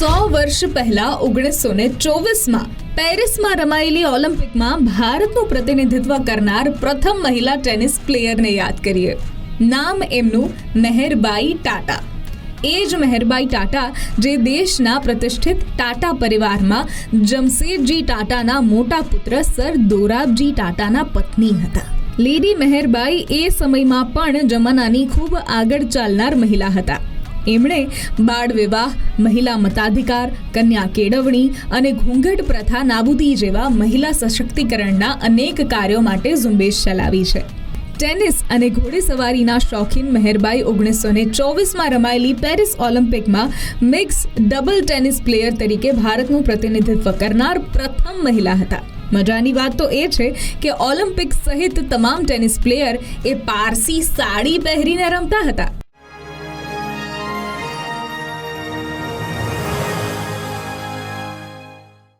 સો વર્ષ પહેલા ઓગણીસો ને ચોવીસમાં પેરિસમાં રમાયેલી ઓલિમ્પિકમાં ભારતનું પ્રતિનિધિત્વ કરનાર પ્રથમ મહિલા ટેનિસ પ્લેયરને યાદ કરીએ. નામ એમનું મહેરબાઈ ટાટા. એ જ મહેરબાઈ ટાટા જે દેશના પ્રતિષ્ઠિત ટાટા પરિવારમાં જમશેદજી ટાટાના મોટા પુત્ર સર દોરાબજી ટાટાના પત્ની હતા. લેડી મહેરબાઈ એ સમયમાં પણ જમાનાની ખૂબ આગળ ચાલનાર મહિલા હતા. એમણે બાળ વિવાહ, મહિલા મતાધિકાર, કન્યા કેળવણી અને ઘૂંઘટ પ્રથા નાબૂદી જેવા મહિલા સશક્તિકરણના અનેક કાર્યો માટે ઝુંબેશ ચલાવી છે. ટેનિસ અને ઘોડેસવારીના શોખીન મહેરબાઈ ઓગણીસો ને ચોવીસમાં રમાયેલી પેરિસ ઓલિમ્પિકમાં મિક્સ ડબલ ટેનિસ પ્લેયર તરીકે ભારતનું પ્રતિનિધિત્વ કરનાર પ્રથમ મહિલા હતા. મજાની વાત તો એ છે કે ઓલિમ્પિક સહિત તમામ ટેનિસ પ્લેયર એ પારસી સાડી પહેરીને રમતા હતા.